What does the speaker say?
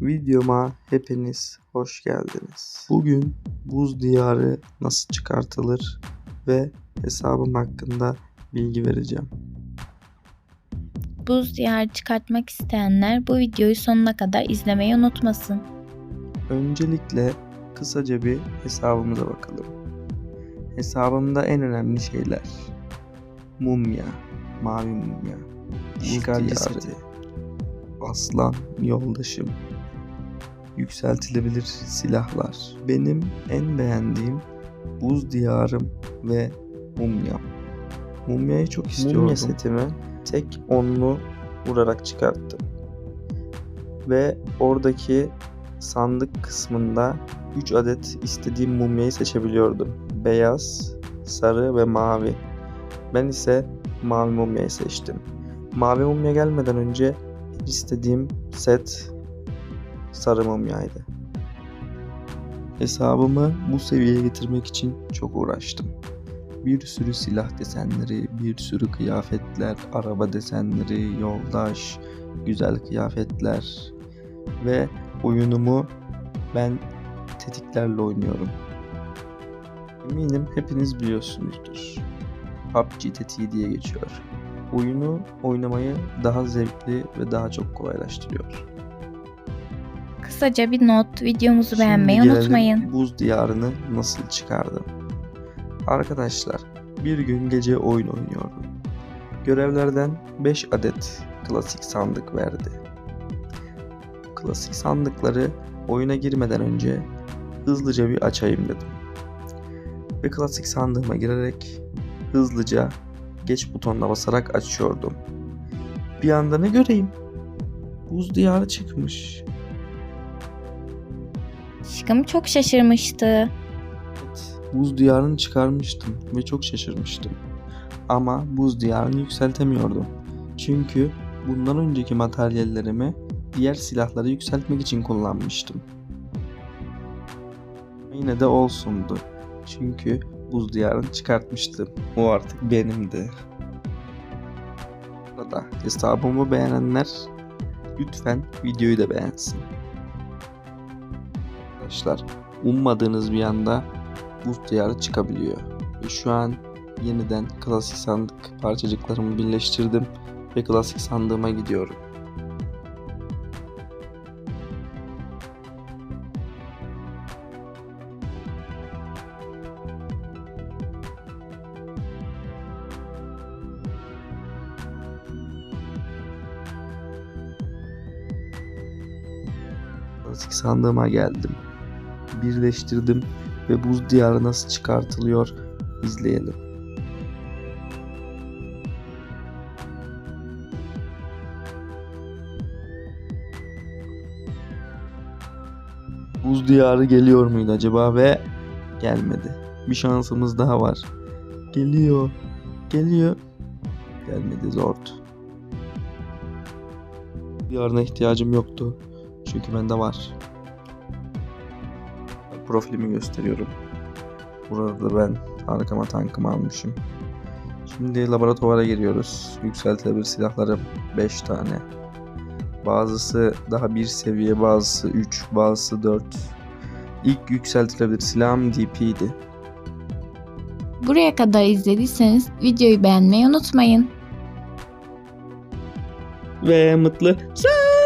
Videoma hepiniz hoş geldiniz. Bugün buz diyarı nasıl çıkartılır ve hesabım hakkında bilgi vereceğim. Buz diyarı çıkartmak isteyenler bu videoyu sonuna kadar izlemeyi unutmasın. Öncelikle kısaca bir hesabımıza bakalım. Hesabımda en önemli şeyler. Mumya, mavi mumya, işgal seti, aslan, yoldaşım, yükseltilebilir silahlar. Benim en beğendiğim buz diyarım ve mumyam. Mumyayı çok istiyordum. Mumya setimi tek onlu vurarak çıkarttım. Ve oradaki sandık kısmında 3 adet istediğim mumyayı seçebiliyordum. Beyaz, sarı ve mavi. Ben ise mavi mumyayı seçtim. Mavi mumya gelmeden önce istediğim set sarı mumyaydı. Hesabımı bu seviyeye getirmek için çok uğraştım. Bir sürü silah desenleri, bir sürü kıyafetler, araba desenleri, yoldaş, güzel kıyafetler ve oyunumu ben tetiklerle oynuyorum. Eminim hepiniz biliyorsunuzdur. PUBG tetiği diye geçiyor. Oyunu oynamayı daha zevkli ve daha çok kolaylaştırıyor. Kısaca bir not, videomuzu Şimdi beğenmeyi gelelim unutmayın. Buz diyarını nasıl çıkardım? Arkadaşlar bir gün gece oyun oynuyordum. Görevlerden 5 adet klasik sandık verdi. Klasik sandıkları oyuna girmeden önce hızlıca bir açayım dedim. Ve klasik sandığıma girerek hızlıca geç butonuna basarak açıyordum. Bir anda ne göreyim? Buz diyarı çıkmış. Aşkım çok şaşırmıştı. Buz diyarını çıkarmıştım ve çok şaşırmıştım. Ama buz diyarını yükseltemiyordum. Çünkü bundan önceki materyallerimi diğer silahları yükseltmek için kullanmıştım. Yine de olsundu. Çünkü buz diyarını çıkartmıştım. O artık benimdi. Burada hesabımı beğenenler lütfen videoyu da beğensin. Arkadaşlar ummadığınız bir anda buz diyarı çıkabiliyor. Ve şu an yeniden klasik sandık parçacıklarımı birleştirdim ve klasik sandığıma gidiyorum. Klasik sandığıma geldim. Birleştirdim ve buz diyarı nasıl çıkartılıyor izleyelim. Buz diyarı geliyor muydu acaba ve gelmedi. Bir şansımız daha var. Geliyor. Geliyor. Gelmedi zordu. Diyarına ihtiyacım yoktu. Çünkü bende var. Profilimi gösteriyorum. Burada da ben arkama tankımı almışım. Şimdi laboratuvara giriyoruz. Yükseltilebilir silahlarım 5 tane. Bazısı daha bir seviye, bazısı 3, bazısı 4. İlk yükseltilebilir silahım DP'ydi. Buraya kadar izlediyseniz videoyu beğenmeyi unutmayın. Ve mutlu son.